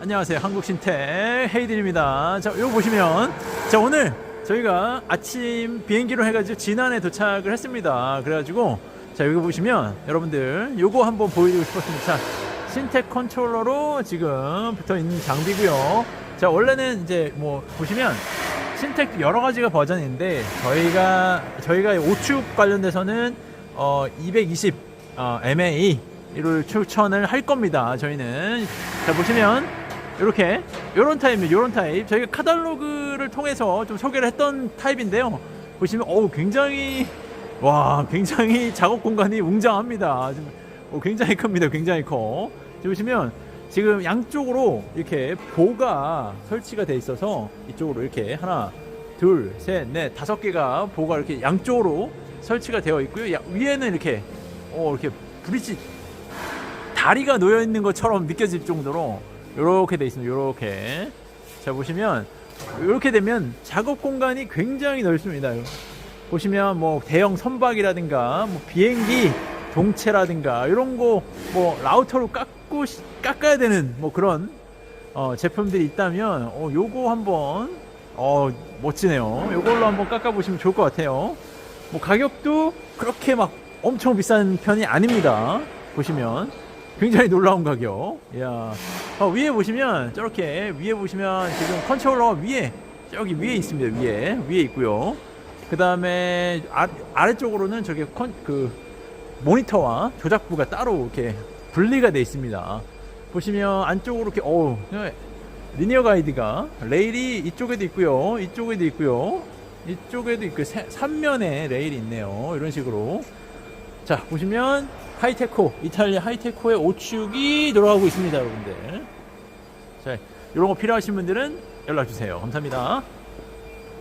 안녕하세요. 한국신택 헤이들입니다. 자, 이거 보시면 자 오늘 저희가 아침 비행기로 해가지고 진안에 도착을 했습니다. 그래가지고 자 여기 보시면 여러분들 요거 한번 보여드리고 싶었습니다. 자, 신텍 컨트롤러로 지금 붙어 있는 장비고요. 자 원래는 이제 뭐 보시면 신텍 여러 가지가 버전인데 저희가 저희가 오축 관련돼서는 어 220 어, MA를 추천을 할 겁니다. 저희는 자 보시면 이렇게 요런 타입입니다. 요런 타입 저희가 카탈로그를 통해서 좀 소개를 했던 타입인데요. 보시면 어우 굉장히 와 굉장히 작업 공간이 웅장합니다. 어, 굉장히 큽니다. 굉장히 커. 지금 보시면 지금 양쪽으로 이렇게 보가 설치가 돼 있어서 이쪽으로 이렇게 하나, 둘, 셋, 넷, 다섯 개가 보가 이렇게 양쪽으로 설치가 되어 있고요. 야- 위에는 이렇게 어 이렇게 브릿지 다리가 놓여 있는 것처럼 느껴질 정도로 이렇게 돼 있습니다. 이렇게 자 보시면 이렇게 되면 작업 공간이 굉장히 넓습니다. 보시면 뭐 대형 선박이라든가 뭐 비행기 동체라든가 이런 거 뭐 라우터로 깎고 시- 깎아야 되는 뭐 그런 어, 제품들이 있다면 어, 요거 한번 어, 멋지네요. 요걸로 한번 깎아 보시면 좋을 것 같아요. 뭐 가격도 그렇게 막 엄청 비싼 편이 아닙니다. 보시면 굉장히 놀라운 가격. 야, 어, 위에 보시면 저렇게 위에 보시면 지금 컨트롤러 위에 저기 위에 있습니다. 위에 위에 있고요. 그 다음에 아, 아래쪽으로는 저기 컨, 그 모니터와 조작부가 따로 이렇게 분리가 돼 있습니다. 보시면 안쪽으로 이렇게 어우 리니어 가이드가 레일이 이쪽에도 있고요. 이쪽에도 있고요. 이쪽에도 있고 세- 삼면에 레일이 있네요. 이런 식으로 자 보시면 하이테코 이탈리아 하이테코의 오축이 돌아가고 있습니다, 여러분들. 자 이런 거 필요하신 분들은 연락 주세요. 감사합니다.